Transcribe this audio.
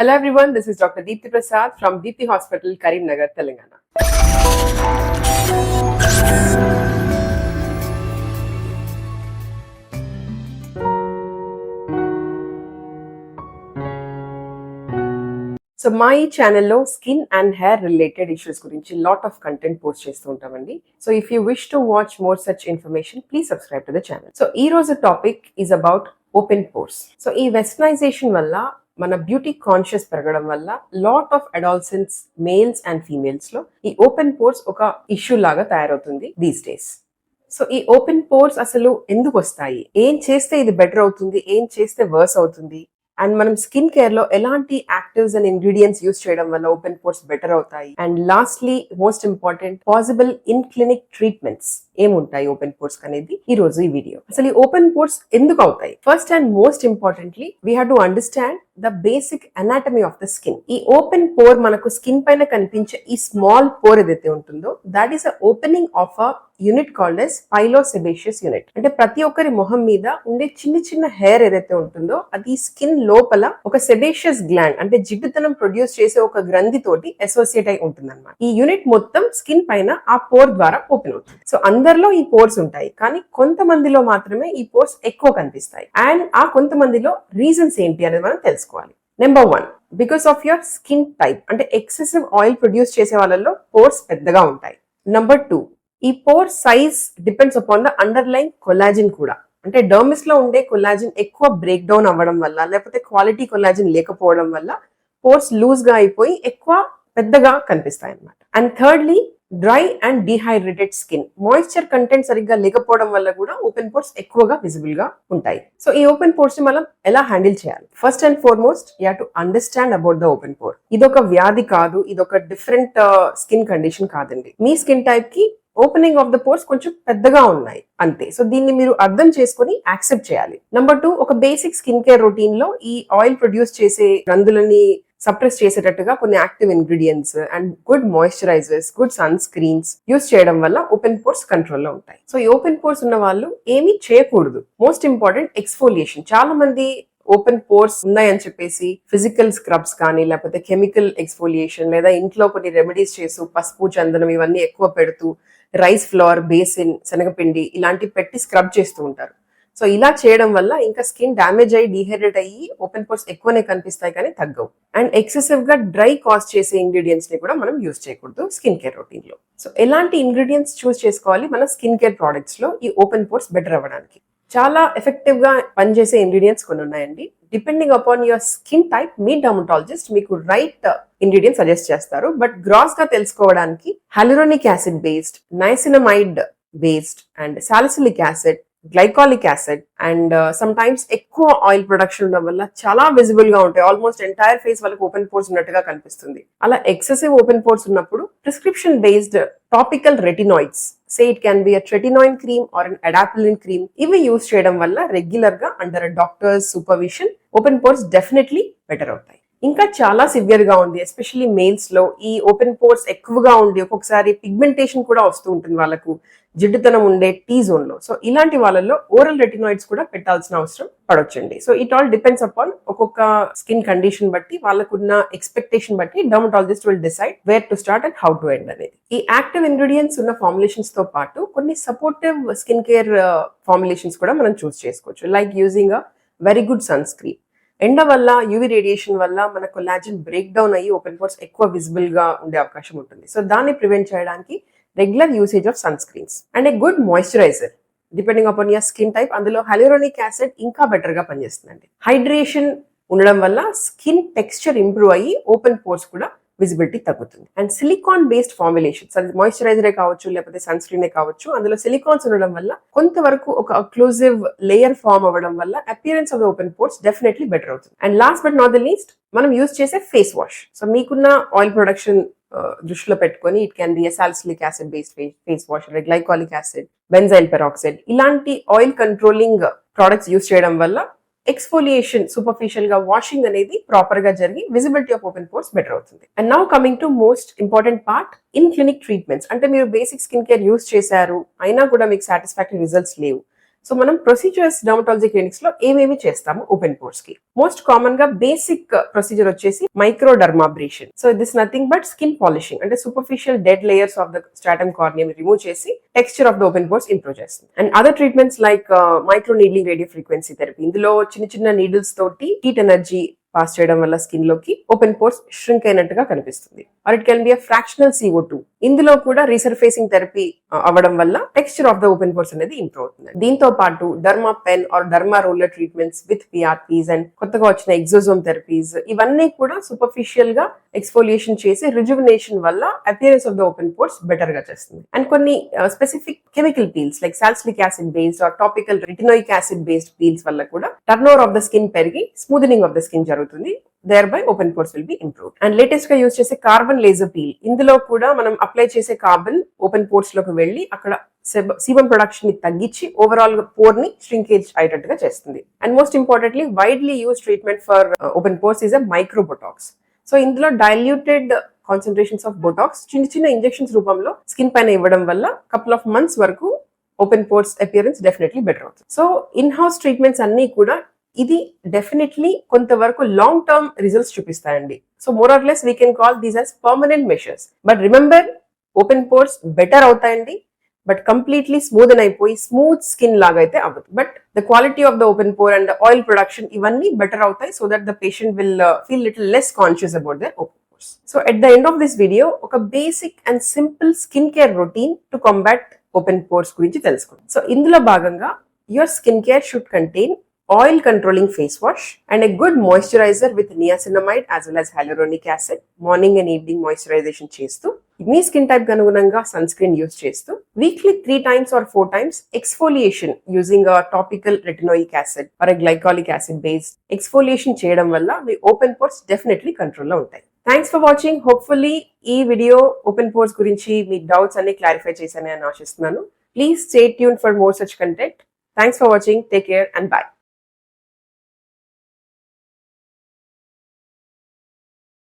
Hello everyone, this is Dr. Deepthi Prasad from Deepthi Hospital, Karimnagar, Telangana. So మా ఈ ఛానల్లో skin and hair related issues గురించి lot of content post చేస్తూ ఉంటామండి so if you wish to watch more such information please subscribe to the channel so ఈ రోజు topic is about open pores so ఈ westernisation వల్ల మన beauty conscious పెరగడం వల్ల lot of adolescence males and ఫీమేల్స్లో ఈ ఓపెన్ పోర్స్ ఒక issue లాగా తయారవుతుంది దీస్ డేస్ సో ఈ ఓపెన్ పోర్స్ అసలు ఎందుకు వస్తాయి? ఏం చేస్తే ఇది బెటర్ అవుతుంది? ఏం చేస్తే వర్స్ అవుతుంది? అండ్ మనం స్కిన్ కేర్లో ఎలాంటి యాక్టివ్స్ అండ్ ఇంగ్రీడియంట్స్ యూస్ చేయడం వల్ల ఓపెన్ పోర్స్ బెటర్ అవుతాయి? And lastly most important possible in clinic treatments ఏముంటాయి ఓపెన్ పోర్స్ అనేది ఈ రోజు ఈ వీడియో అసలు ఈ ఓపెన్ పోర్స్ ఎందుకు అవుతాయి? First and most importantly we have to understand the basic anatomy of the skin ఈ ఓపెన్ పోర్ మనకు స్కిన్ పైన కనిపించే ఈ స్మాల్ పోర్ ఏదైతే ఉంటుందో that is a opening of a unit called as pilosebaceous unit అంటే ప్రతి ఒక్కరి మొహం మీద ఉండే చిన్న చిన్న హెయిర్ ఏదైతే ఉంటుందో అది స్కిన్ లోపల ఒక సెబేషియస్ గ్లాండ్ అంటే జిడ్డుతనం ప్రొడ్యూస్ చేసే ఒక గ్రంథి తోటి అసోసియేట్ అయి ఉంటుంది ఈ యూనిట్ మొత్తం స్కిన్ పైన ఆ పోర్ ద్వారా ఓపెన్ అవుతుంది. సో అందరిలో ఈ పోర్స్ ఉంటాయి కానీ కొంతమందిలో మాత్రమే ఈ పోర్స్ ఎక్కువ కనిపిస్తాయి. అండ్ ఆ కొంతమందిలో రీజన్స్ ఏంటి అనేది మనం తెలుసుకోవాలి. Number one because of your skin type అంటే ఎక్సెసివ్ ఆయిల్ ప్రొడ్యూస్ చేసే వాళ్ళలో పోర్స్ పెద్దగా ఉంటాయి. నెంబర్ టూ ఈ pore size depends upon the underlying collagen కూడా. అంటే డర్మిస్లో ఉండే కొలాజిన్ ఎక్కువ బ్రేక్ డౌన్ అవ్వడం వల్ల లేకపోతే క్వాలిటీ కొలాజిన్ లేకపోవడం వల్ల పోర్స్ లూజ్గా అయిపోయి ఎక్కువ పెద్దగా కనిపిస్తాయి అన్నమాట and thirdly dry and dehydrated skin. Moisture content సరిగ్గా లేకపోవడం వల్ల కూడా ఓపెన్ పోర్స్ ఎక్కువగా విజిబుల్గా ఉంటాయి. సో ఈ ఓపెన్ పోర్స్ని మనం ఎలా హ్యాండిల్ చేయాలి? First and foremost you to understand about the open pore ఇదొక వ్యాధి కాదు ఇదొక డిఫరెంట్ స్కిన్ కండిషన్ కాదండి. మీ స్కిన్ టైప్కి ఓపెనింగ్ ఆఫ్ ద పోర్స్ కొంచెం పెద్దగా ఉన్నాయి అంతే. సో దీన్ని మీరు అర్థం చేసుకుని యాక్సెప్ట్ చేయాలి. నెంబర్ టూ ఒక బేసిక్ స్కిన్ కేర్ రొటీన్లో ఈ ఆయిల్ ప్రొడ్యూస్ చేసే గ్రంథులని సప్రెస్ చేసేటట్టుగా కొన్ని active ingredients and good moisturisers good sunscreens use చేయడం వల్ల ఓపెన్ పోర్స్ కంట్రోల్లో ఉంటాయి. సో ఈ ఓపెన్ పోర్స్ ఉన్న వాళ్ళు ఏమీ చేయకూడదు. మోస్ట్ ఇంపార్టెంట్ ఎక్స్ఫోలియేషన్ చాలా మంది ఓపెన్ పోర్స్ ఉన్నాయని చెప్పేసి ఫిజికల్ స్క్రబ్స్ కానీ లేకపోతే కెమికల్ ఎక్స్ఫోలియేషన్ లేదా ఇంట్లో కొన్ని రెమెడీస్ చేస్తూ పసుపు చందనం ఇవన్నీ ఎక్కువ పెడుతూ రైస్ ఫ్లవర్ బేసిన్ శనగపిండి ఇలాంటి పెట్టి స్క్రబ్ చేస్తూ ఉంటారు. సో ఇలా చేయడం వల్ల ఇంకా స్కిన్ డ్యామేజ్ అయ్యి డిహైడ్రేట్ అయ్యి ఓపెన్ పోర్స్ ఎక్కువనే కనిపిస్తాయి కానీ తగ్గవు. అండ్ ఎక్సెసివ్గా డ్రై కాజ్ చేసే ఇంగ్రీడియంట్స్ని కూడా మనం యూస్ చేయకూడదు స్కిన్ కేర్ రొటీన్లో. సో ఎలాంటి ఇంగ్రీడియంట్స్ చూస్ చేసుకోవాలి? మన స్కిన్ కేర్ ప్రోడక్ట్స్లో ఈ ఓపెన్ పోర్స్ బెటర్ అవ్వడానికి. చాలా ఎఫెక్టివ్గా పనిచేసే ఇంగ్రీడియంట్స్ కొన్ని ఉన్నాయండి. Depending upon your skin type me dermatologist మీకు రైట్ ఇంగ్రీడియంట్స్ సజెస్ట్ చేస్తారు. బట్ గ్రాస్గా తెలుసుకోవడానికి hyaluronic acid based niacinamide based and salicylic acid glycolic acid and sometimes ఎక్కువ ఆయిల్ ప్రొడక్షన్ ఉండడం వల్ల చాలా విజిబుల్గా ఉంటాయి. ఆల్మోస్ట్ ఎంటైర్ ఫేస్ వాళ్ళకి ఓపెన్ పోర్స్ ఉన్నట్టుగా కనిపిస్తుంది. అలా ఎక్సెసివ్ ఓపెన్ పోర్స్ ఉన్నప్పుడు prescription based topical retinoids say it can be a tretinoin cream or an adapalene cream ఇవి యూస్ చేయడం వల్ల రెగ్యులర్గా under doctors supervision open pores definitely better అవుతాయి. ఇంకా చాలా సివియర్గా ఉంది ఎస్పెషల్లీ మేల్స్లో. ఈ ఓపెన్ పోర్స్ ఎక్కువగా ఉండి ఒక్కొక్కసారి పిగ్మెంటేషన్ కూడా వస్తూ ఉంటుంది వాళ్ళకు. జిడ్డుతనం ఉండే టీ జోన్లో. సో ఇలాంటి వాళ్ళలో ఓరల్ రెటినాయిడ్స్ కూడా పెట్టాల్సిన అవసరం పడొచ్చండి. So it all depends upon ఒక్కొక్క స్కిన్ కండిషన్ బట్టి వాళ్ళకున్న ఎక్స్పెక్టేషన్ బట్టి dermatologist will decide where to start and how to end అనేది. ఈ యాక్టివ్ ఇంగ్రీడియంట్స్ ఉన్న ఫార్ములేషన్స్తో పాటు కొన్ని సపోర్టివ్ స్కిన్ కేర్ ఫార్ములేషన్స్ కూడా మనం చూస్ చేసుకోవచ్చు. Like using a very good sunscreen ఎండ వల్ల యూవి రేడియేషన్ వల్ల మన కొలాజిన్ బ్రేక్ డౌన్ అయ్యి ఓపెన్ పోర్స్ ఎక్కువ విజిబుల్గా ఉండే అవకాశం ఉంటుంది. సో దాన్ని ప్రివెంట్ చేయడానికి regular usage of sunscreens and a good moisturiser depending upon your skin type అందులో హైలోరోనిక్ యాసిడ్ ఇంకా బెటర్గా పనిచేస్తుందండి. హైడ్రేషన్ ఉండడం వల్ల స్కిన్ టెక్స్చర్ ఇంప్రూవ్ అయ్యి ఓపెన్ పోర్స్ కూడా విజిబిలిటీ తగ్గుతుంది. అండ్ సిలికాన్ బేస్డ్ ఫార్ములేషన్స్ అది మాయిశ్చరైజరే కావచ్చు లేకపోతే సన్ స్క్రీనే కావచ్చు అందులో సిలికాన్స్ ఉండడం వల్ల కొంతవరకు ఒక అక్లూజివ్ లేయర్ ఫామ్ అవ్వడం వల్ల appearance of the open pores definitely better అవుతుంది. And last but not the least మనం యూస్ చేసే ఫేస్ వాష్ సో మీకున్న ఆయిల్ ప్రొడక్షన్ దృష్టిలో పెట్టుకొని it can be salicylic acid based face wash glycolic acid benzyl peroxide ఇలాంటి oil controlling products use చేయడం వల్ల exfoliation సూపర్ఫిషియల్గా వాషింగ్ అనేది ప్రాపర్గా జరిగి visibility of open pores better అవుతుంది. And now coming to most important part in clinic treatments అంటే మీరు బేసిక్ స్కిన్ కేర్ యూస్ చేశారు అయినా కూడా మీకు సాటిస్ఫాక్టరీ రిజల్ట్స్ లేవు. సో మనం ప్రొసీజర్స్ డర్మటాలజీ క్లినిక్స్లో ఏమేమి చేస్తాము ఓపెన్ పోర్స్కి? మోస్ట్ కామన్గా బేసిక్ ప్రొసీజర్ వచ్చేసి microdermabrasion so this nothing but skin polishing అంటే superficial dead layers of the stratum corneum remove చేసి texture of the open pores improve చేస్తుంది. And other treatments like micro needling radio frequency therapy ఇందులో చిన్న చిన్న needles తోటి heat energy pass చేయడం వల్ల స్కిన్లోకి open pores shrink అయినట్టుగా కనిపిస్తుంది. Or it can be a fractional C O two ఇందులో కూడా రీసర్ఫేసింగ్ థెరపీ అవ్వడం వల్ల texture of the open pores అనేది ఇంప్రూవ్ అవుతుంది. దీంతో పాటు derma pen or derma roller treatments with PRPs and కొత్తగా వచ్చిన ఎగ్జోజోమ్ థెరపీస్ ఇవన్నీ కూడా సూపర్ఫిషియల్గా ఎక్స్పోలియేషన్ చేసి రిజువినేషన్ వల్ల appearance of the open pores బెటర్గా చేస్తుంది. అండ్ కొన్ని specific chemical peels like salicylic acid based or topical retinoic acid based peels వల్ల కూడా turn over of the skin పెరిగి స్మూదనింగ్ ఆఫ్ ద స్కిన్ జరుగుతుంది. Thereby open pores will be improve and లేటెస్ట్గా use చేసే carbon laser peel ఇందులో కూడా మనం apply చేసే కార్బన్ ఓపెన్ పోర్స్లోకి వెళ్ళి అక్కడ సీబం ప్రొడక్షన్ని తగ్గించి ఓవరాల్ పోర్ని ష్రింకేజ్ అయ్యేటట్టుగా చేస్తుంది. And most importantly widely use treatment for open pores is a microbotox so ఇందులో డైల్యూటెడ్ కాన్సన్ట్రేషన్స్ ఆఫ్ బొటాక్స్ చిన్న చిన్న ఇంజెక్షన్స్ రూపంలో స్కిన్ పైన ఇవ్వడం వల్ల కపుల్ ఆఫ్ మంత్స్ వరకు open pores appearance definitely better అవుతుంది. సో ఇన్ హౌస్ ట్రీట్మెంట్స్ అన్ని కూడా ఇది డెఫినెట్లీ కొంతవరకు long term results చూపిస్తాయండి. So more or less we can call these as permanent measures but remember open pores better అవుతాయండి but completely smooth అని అయిపోయి smooth skin లాగా అయితే అవ్వదు. But the quality of the open pore and oil production ఇవన్నీ better అవుతాయి so that the patient will feel little less conscious about their open pores so at the end of this video ఒక basic and simple skin care routine to combat open pores గురించి తెలుసుకుందాం. So ఇందులో భాగంగా your skin care should contain oil controlling face wash and a good moisturiser with niacinamide as well as hyaluronic acid morning and evening moisturisation చేస్తూ మీ skin టైప్కి అనుగుణంగా sunscreen use చేస్తూ weekly three times or four times exfoliation using a topical retinoic acid or glycolic acid based exfoliation చేయడం వల్ల మీ open pores definitely కంట్రోల్లో ఉంటాయి. థ్యాంక్స్ ఫర్ వాచింగ్ హోప్ఫుల్లీ ఈ వీడియో ఓపెన్ పోర్స్ గురించి మీ డౌట్స్ అన్ని క్లారిఫై చేశానని ఆశిస్తున్నాను. Please stay tune for more such content thanks for watching take care and bye